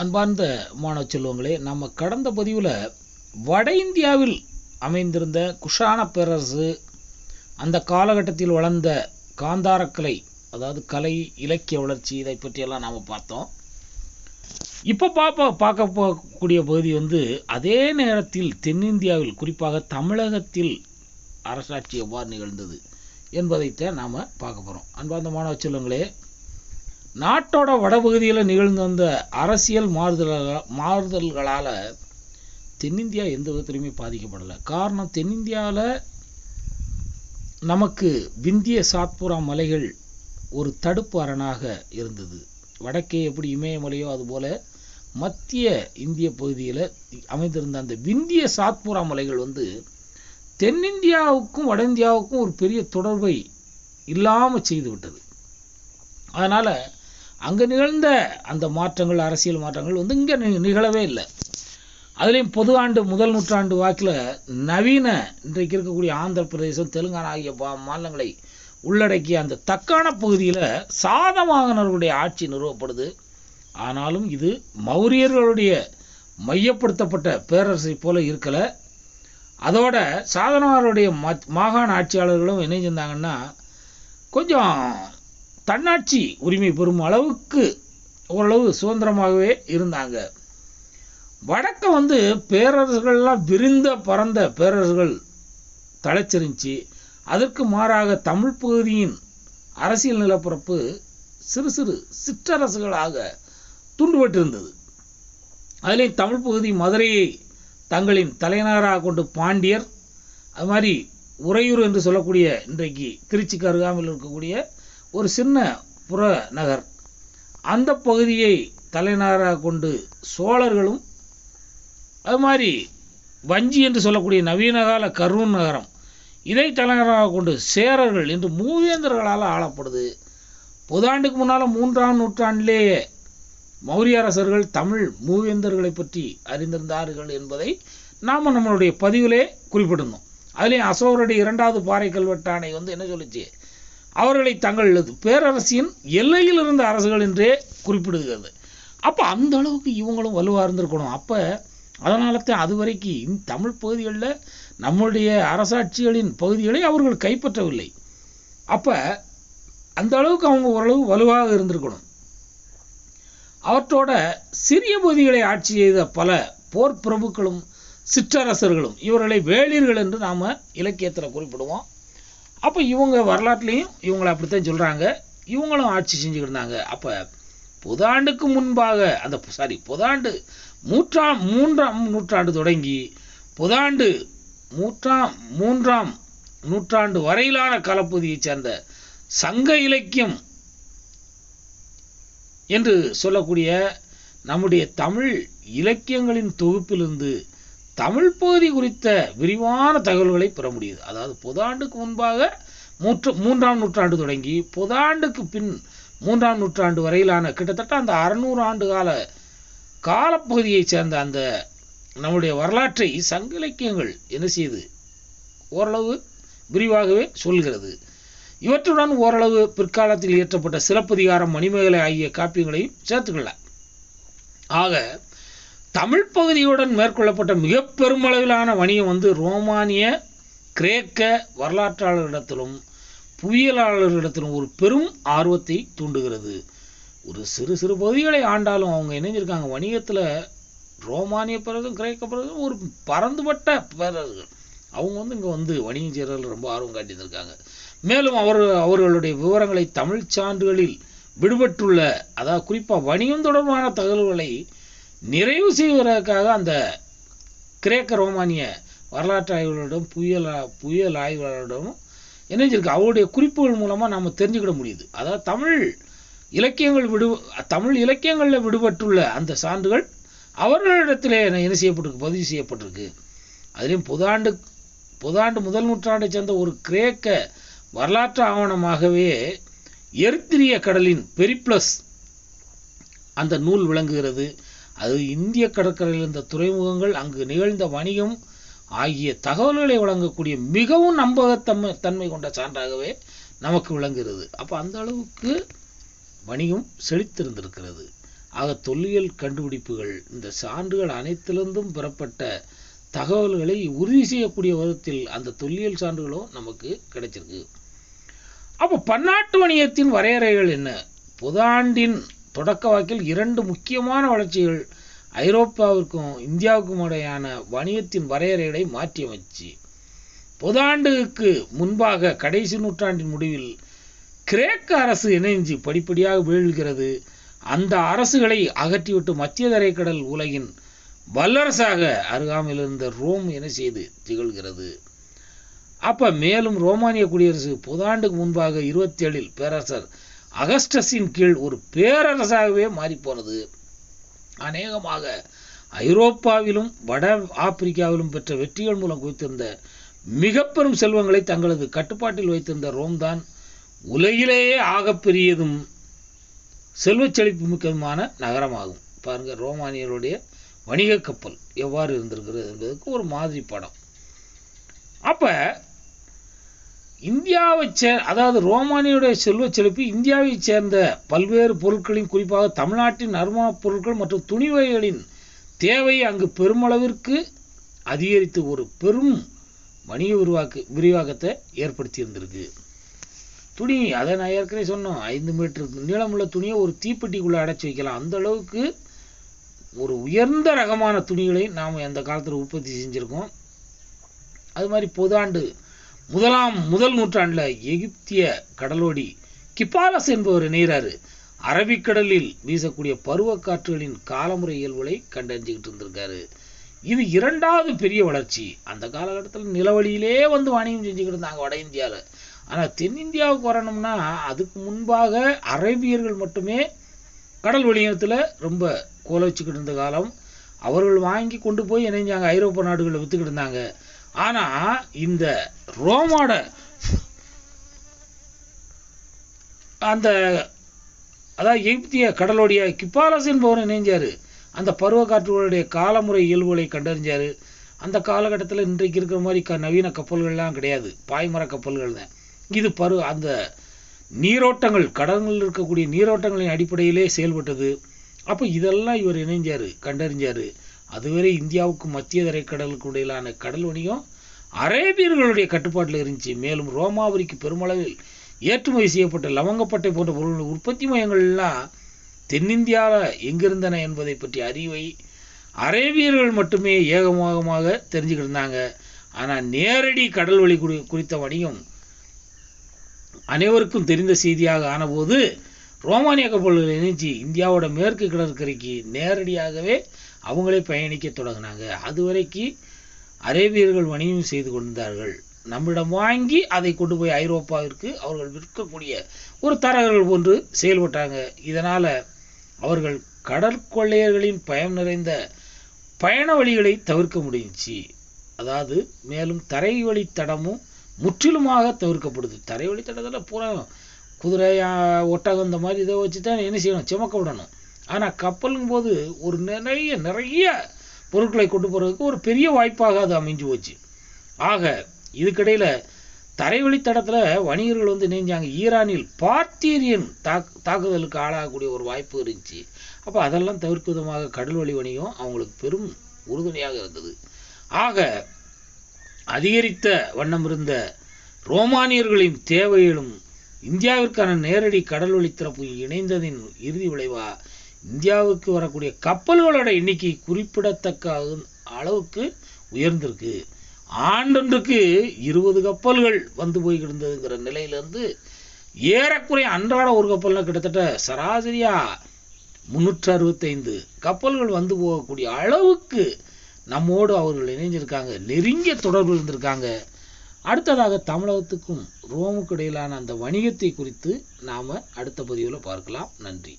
அன்பார்ந்த மாணவ செல்வங்களே நம்ம கடந்த பதிவில் வட இந்தியாவில் அமைந்திருந்த குஷான பேரரசு அந்த காலகட்டத்தில் வளர்ந்த காந்தாரக்கலை அதாவது கலை இலக்கிய வளர்ச்சி இதை பற்றியெல்லாம் நாம் பார்த்தோம். இப்போ பார்ப்ப பார்க்க போகக்கூடிய பகுதி வந்து அதே நேரத்தில் தென்னிந்தியாவில் குறிப்பாக தமிழகத்தில் அரசாட்சி எவ்வாறு நிகழ்ந்தது என்பதைத்தான் நாம் பார்க்க போகிறோம் அன்பார்ந்த மாணவ செல்வங்களே நாட்டோட வடபகுதியில் நிகழ்ந்து வந்த அரசியல் மாறுதல்களா மாறுதல்களால் தென்னிந்தியா எந்த விதத்திலையுமே பாதிக்கப்படலை. காரணம் தென்னிந்தியாவில் நமக்கு விந்திய சாத்புரா மலைகள் ஒரு தடுப்பு அரணாக இருந்தது. வடக்கே எப்படி இமயமலையோ அதுபோல் மத்திய இந்திய பகுதியில் அமைந்திருந்த அந்த விந்திய சாத்புரா மலைகள் வந்து தென்னிந்தியாவுக்கும் வட இந்தியாவுக்கும் ஒரு பெரிய தொடர்பை இல்லாமல் செய்துவிட்டது அதனால் அங்கே நிகழ்ந்த அந்த மாற்றங்கள் அரசியல் மாற்றங்கள் வந்து இங்கே நிகழவே இல்லை. அதுலேயும் பொது ஆண்டு முதல் நூற்றாண்டு வாக்கில் நவீன இன்றைக்கு இருக்கக்கூடிய ஆந்திர பிரதேசம் தெலுங்கானா ஆகிய பா- மாநிலங்களை உள்ளடக்கிய அந்த தக்கான பகுதியில் சாதவாகனர்களுடைய ஆட்சி நிறுவப்படுது. ஆனாலும் இது மௌரியர்களுடைய மையப்படுத்தப்பட்ட பேரரசை போல இருக்கலை. அதோட சாதனவாருடைய மத் மாகாண ஆட்சியாளர்களும் என்ன செஞ்சாங்கன்னா கொஞ்சம் தன்னாட்சி உரிமை பெறும் அளவுக்கு ஓரளவு சுதந்திரமாகவே இருந்தாங்க. வடக்க வந்து பேரரசுகள்லாம் விரிந்த பரந்த பேரரசுகள் தலைச்சிருந்துச்சு. அதற்கு மாறாக தமிழ் பகுதியின் அரசியல் நிலப்பரப்பு சிறு சிறு சிற்றரசுகளாக துண்டுபட்டிருந்தது. அதிலேயும் தமிழ் பகுதி மதுரையை தங்களின் தலைநகராக கொண்டு பாண்டியர் அது மாதிரி உறையூர் என்று சொல்லக்கூடிய இன்றைக்கு திருச்சிக்கு அருகாமையில் இருக்கக்கூடிய ஒரு சின்ன புற நகர் அந்த பகுதியை தலைநகராக கொண்டு சோழர்களும் அது மாதிரி வஞ்சி என்று சொல்லக்கூடிய நவீன கால கரூர் நகரம் இதை தலைநகராக கொண்டு சேரர்கள் என்று மூவேந்தர்களால் ஆளப்படுது. புதாண்டுக்கு முன்னால் மூன்றாம் நூற்றாண்டிலேயே மௌரிய அரசர்கள் தமிழ் மூவேந்தர்களை பற்றி அறிந்திருந்தார்கள் என்பதை நாம் நம்மளுடைய பதிவிலே குறிப்பிட்டிருந்தோம் அதுலேயும் அசோகருடைய இரண்டாவது பாறை கல்வெட்டானை வந்து என்ன சொல்லிச்சு? அவர்களை தங்களது பேரரசின் எல்லையில் இருந்த அரசுகள் என்றே குறிப்பிடுகிறது. அப்போ அந்த அளவுக்கு இவங்களும் வலுவாக இருந்திருக்கணும். அப்போ அதனால தான் அது வரைக்கும் இந்த தமிழ் பகுதிகளில் நம்முடைய அரசாட்சிகளின் பகுதிகளை அவர்கள் கைப்பற்றவில்லை. அப்போ அந்த அளவுக்கு அவங்க ஓரளவு வலுவாக இருந்திருக்கணும். அவற்றோட சிறிய பகுதிகளை ஆட்சி செய்த பல போர் பிரபுக்களும் சிற்றரசர்களும் இவர்களை வேளிர்கள் என்று நாம் இலக்கியத்தில் குறிப்பிடுவோம். அப்போ இவங்க வரலாற்றுலேயும் இவங்களை அப்படித்தான் சொல்கிறாங்க இவங்களும் ஆட்சி செஞ்சுக்கிட்டு இருந்தாங்க. அப்போ புதாண்டுக்கு முன்பாக அந்த சாரி புதாண்டு மூன்றாம் மூன்றாம் நூற்றாண்டு தொடங்கி புதாண்டு மூன்றாம் மூன்றாம் நூற்றாண்டு வரையிலான காலப்பகுதியைச் சேர்ந்த சங்க இலக்கியம் என்று சொல்லக்கூடிய நம்முடைய தமிழ் இலக்கியங்களின் தொகுப்பிலிருந்து தமிழ் பகுதி குறித்த விரிவான தகவல்களை பெற முடியுது. அதாவது புதாண்டுக்கு முன்பாக மூன்று மூன்றாம் நூற்றாண்டு தொடங்கி புதாண்டுக்கு பின் மூன்றாம் நூற்றாண்டு வரையிலான கிட்டத்தட்ட அந்த அறநூறு ஆண்டு கால காலப்பகுதியைச் சேர்ந்த அந்த நம்முடைய வரலாற்றை சங்க இலக்கியங்கள் என்ன செய்யுது ஓரளவு விரிவாகவே சொல்கிறது. இவற்றுடன் ஓரளவு பிற்காலத்தில் இயற்றப்பட்ட சிலப்பதிகாரம் மணிமேகலை ஆகிய காப்பியங்களையும் சேர்த்துக்கொள்ள ஆக தமிழ் பகுதியுடன் மேற்கொள்ளப்பட்ட மிக பெருமளவிலான வணிகம் வந்து ரோமானிய கிரேக்க வரலாற்றாளர்களிடத்திலும் புவியியலாளர்களிடத்திலும் ஒரு பெரும் ஆர்வத்தை தூண்டுகிறது. ஒரு சிறு சிறு பகுதிகளை ஆண்டாலும் அவங்க இணைஞ்சிருக்காங்க வணிகத்தில் ரோமானிய பிறகும் கிரேக்க பிறகும் ஒரு பறந்துபட்ட பேரர்கள். அவங்க வந்து இங்கே வந்து வணிகம் செய்கிறதில் ரொம்ப ஆர்வம் காட்டியிருந்திருக்காங்க. மேலும் அவர் அவர்களுடைய விவரங்களை தமிழ் சான்றுகளில் விடுபட்டுள்ள அதாவது குறிப்பாக வணிகம் தொடர்பான தகவல்களை நிறைவு செய்வதற்காக அந்த கிரேக்க ரோமானிய வரலாற்று ஆய்வாளரிடம் புயல் புயல் ஆய்வாளரிடமும் இணைஞ்சிருக்கு. அவருடைய குறிப்புகள் மூலமாக நம்ம தெரிஞ்சுக்கிட முடியுது. அதாவது தமிழ் இலக்கியங்கள் விடு தமிழ் இலக்கியங்களில் விடுபட்டுள்ள அந்த சான்றுகள் அவர்களிடத்திலே என்ன செய்யப்பட்டிருக்கு? பதிவு செய்யப்பட்டிருக்கு. அதுலேயும் புதாண்டு புதாண்டு முதல் நூற்றாண்டை சேர்ந்த ஒரு கிரேக்க வரலாற்று ஆவணமாகவே எரித்திரிய கடலின் பெரிப்ளஸ் அந்த நூல் விளங்குகிறது. அது இந்திய கடற்கரையில் இருந்த துறைமுகங்கள் அங்கு நிகழ்ந்த வணிகம் ஆகிய தகவல்களை வழங்கக்கூடிய மிகவும் நம்பகத்தன்மை தன்மை கொண்ட சான்றாகவே நமக்கு விளங்குகிறது. அப்போ அந்த அளவுக்கு வணிகம் செழித்திருந்திருக்கிறது. ஆக தொல்லியல் கண்டுபிடிப்புகள் இந்த சான்றுகள் அனைத்திலிருந்தும் பெறப்பட்ட தகவல்களை உறுதி செய்யக்கூடிய விதத்தில் அந்த தொல்லியல் சான்றுகளும் நமக்கு கிடைச்சிருக்கு. அப்போ பன்னாட்டு வணிகத்தின் வரையறைகள் என்ன? புதாண்டின் தொடக்க வாக்கில் இரண்டு முக்கியமான வளர்ச்சிகள் ஐரோப்பாவிற்கும் இந்தியாவுக்கும் இடையான வணிகத்தின் வரையறைகளை மாற்றியமைச்சு. புதாண்டுக்கு முன்பாக கடைசி நூற்றாண்டின் முடிவில் கிரேக்க அரசு இணைஞ்சு படிப்படியாக வீழ்கிறது. அந்த அரசுகளை அகற்றிவிட்டு மத்திய தரைக்கடல் உலகின் வல்லரசாக அருகாமையில் இருந்த ரோம் என செய்து திகழ்கிறது? அப்ப மேலும் ரோமானிய குடியரசு புதாண்டுக்கு முன்பாக இருபத்தி ஏழில் பேரரசர் அகஸ்டஸின் கீழ் ஒரு பேரரசாகவே மாறிப்போனது. அநேகமாக ஐரோப்பாவிலும் வட ஆப்பிரிக்காவிலும் பெற்ற வெற்றிகள் மூலம் குவித்திருந்த மிக பெரும் செல்வங்களை தங்களது கட்டுப்பாட்டில் வைத்திருந்த ரோம் தான் உலகிலேயே ஆகப்பெரியதும் செல்வச் செழிப்பு மிக்கதுமான நகரமாகும். பாருங்கள் ரோமானியருடைய வணிக கப்பல் எவ்வாறு இருந்திருக்கிறது என்பதற்கு ஒரு மாதிரி படம். அப்போ இந்தியாவை சே அதாவது ரோமானியுடைய செல்வ செழிப்பு இந்தியாவைச் சேர்ந்த பல்வேறு பொருட்களின் குறிப்பாக தமிழ்நாட்டின் நறுமணப் பொருட்கள் மற்றும் துணி வகைகளின் தேவை அங்கு பெருமளவிற்கு அதிகரித்து ஒரு பெரும் வணிக உருவாக்கு விரிவாக்கத்தை ஏற்படுத்தி இருந்திருக்கு துணி அதை நான் ஏற்கனவே சொன்னோம் ஐந்து மீட்டர் நீளமுள்ள துணியை ஒரு தீப்பெட்டிக்குள்ளே அடைச்சி வைக்கலாம். அந்த அளவுக்கு ஒரு உயர்ந்த ரகமான துணிகளை நாம் அந்த காலத்தில் உற்பத்தி செஞ்சுருக்கோம். அது மாதிரி பொதாண்டு முதலாம் முதல் நூற்றாண்டில் எகிப்திய கடலோடி கிப்பாலஸ் என்பவர் இணைகிறாரு அரபிக்கடலில் வீசக்கூடிய பருவக்காற்றுகளின் காலமுறை இயல்புகளை கண்டறிஞ்சுக்கிட்டு இருந்திருக்காரு. இது இரண்டாவது பெரிய வளர்ச்சி. அந்த காலகட்டத்தில் நிலவழியிலே வந்து வாணிகம் செஞ்சுக்கிட்டு இருந்தாங்க வட இந்தியாவில் ஆனால் தென்னிந்தியாவுக்கு வரணும்னா அதுக்கு முன்பாக அரேபியர்கள் மட்டுமே கடல் வணிகத்தில் ரொம்ப கோல வச்சுக்கிட்டு இருந்த காலம். அவர்கள் வாங்கி கொண்டு போய் இணைஞ்சாங்க. ஐரோப்பிய நாடுகளில் விற்றுக்கிட்டு இருந்தாங்க. ஆனால் இந்த ரோமோட அந்த அதாவது எகிப்திய கடலோடைய கிப்பாலஸ் என்பவர் இணைஞ்சார் அந்த பருவ காற்றுகளுடைய காலமுறை இயல்புகளை கண்டறிஞ்சார். அந்த காலகட்டத்தில் இன்றைக்கு இருக்கிற மாதிரி க நவீன கப்பல்கள்லாம் கிடையாது. பாய்மர கப்பல்கள் தான். இது பரு அந்த நீரோட்டங்கள் கடல்களில் இருக்கக்கூடிய நீரோட்டங்களின் அடிப்படையிலே செயல்பட்டது. அப்போ இதெல்லாம் இவர் இணைஞ்சார் கண்டறிஞ்சார். அதுவரை இந்தியாவுக்கு மத்திய தரைக்கடலுக்கு இடையிலான கடல் வணிகம் அரேபியர்களுடைய கட்டுப்பாட்டில் இருந்துச்சு. மேலும் ரோமாபுரிக்கு பெருமளவில் ஏற்றுமதி செய்யப்பட்ட லவங்கப்பட்டை போன்ற பொருள் உற்பத்தி மையங்கள்லாம் தென்னிந்தியாவில் எங்கிருந்தன என்பதை பற்றி அறிவை அரேபியர்கள் மட்டுமே ஏகமோகமாக தெரிஞ்சுக்கிட்டு இருந்தாங்க. ஆனால் நேரடி கடல் வழி குறி குறித்த வணிகம் அனைவருக்கும் தெரிந்த செய்தியாக ஆனபோது ரோமானிய கப்பல்கள் இணைச்சி இந்தியாவோட மேற்கு கடற்கரைக்கு நேரடியாகவே அவங்களே பயணிக்க தொடங்கினாங்க. அதுவரைக்கு அரேபியர்கள் வணிகம் செய்து கொண்டிருந்தார்கள். நம்மிடம் வாங்கி அதை கொண்டு போய் ஐரோப்பாவிற்கு அவர்கள் விற்கக்கூடிய ஒரு தரகர்கள் போன்று செயல்பட்டாங்க. இதனால் அவர்கள் கடற்கொள்ளையர்களின் பயம் நிறைந்த பயண வழிகளை தவிர்க்க முடிஞ்சி அதாவது மேலும் தரை தடமும் முற்றிலுமாக தவிர்க்கப்படுது. தரை வழித்தடத்தில் பூரா குதிரை ஒட்டகம் இந்த மாதிரி இதை வச்சு தான் என்ன செய்யணும்? சுமக்க விடணும். ஆனால் கப்பலுங்கும் போது ஒரு நிறைய நிறைய பொருட்களை கொண்டு போகிறதுக்கு ஒரு பெரிய வாய்ப்பாக அது அமைஞ்சு போச்சு. ஆக இதுக்கிடையில் தரைவழித்தடத்தில் வணிகர்கள் வந்து நெஞ்சாங்க ஈரானில் பார்த்தீரியன் தாக் தாக்குதலுக்கு ஆளாகக்கூடிய ஒரு வாய்ப்பு இருந்துச்சு. அப்போ அதெல்லாம் தவிர்க்கும் விதமாக கடல் வழி வணிகம் அவங்களுக்கு பெரும் உறுதுணையாக இருந்தது. ஆக அதிகரித்த வண்ணம் இருந்த ரோமானியர்களின் தேவைகளும் இந்தியாவிற்கான நேரடி கடல் வழி திறப்பு இணைந்ததின் இறுதி விளைவா? இந்தியாவுக்கு வரக்கூடிய கப்பல்களோட எண்ணிக்கை குறிப்பிடத்தக்க அளவுக்கு உயர்ந்திருக்கு. ஆண்டொன்றுக்கு இருபது கப்பல்கள் வந்து போய் கிடந்ததுங்கிற நிலையிலேருந்து ஏறக்குறைய அன்றாட ஒரு கப்பல்னா கிட்டத்தட்ட சராசரியாக முன்னூற்று அறுபத்தைந்து கப்பல்கள் வந்து போகக்கூடிய அளவுக்கு நம்மோடு அவர்கள் இணைஞ்சிருக்காங்க. நெருங்கிய தொடர்பு இருந்திருக்காங்க. அடுத்ததாக தமிழகத்துக்கும் ரோமுக்கு இடையிலான அந்த வணிகத்தை குறித்து நாம் அடுத்த பதிவில் பார்க்கலாம். நன்றி.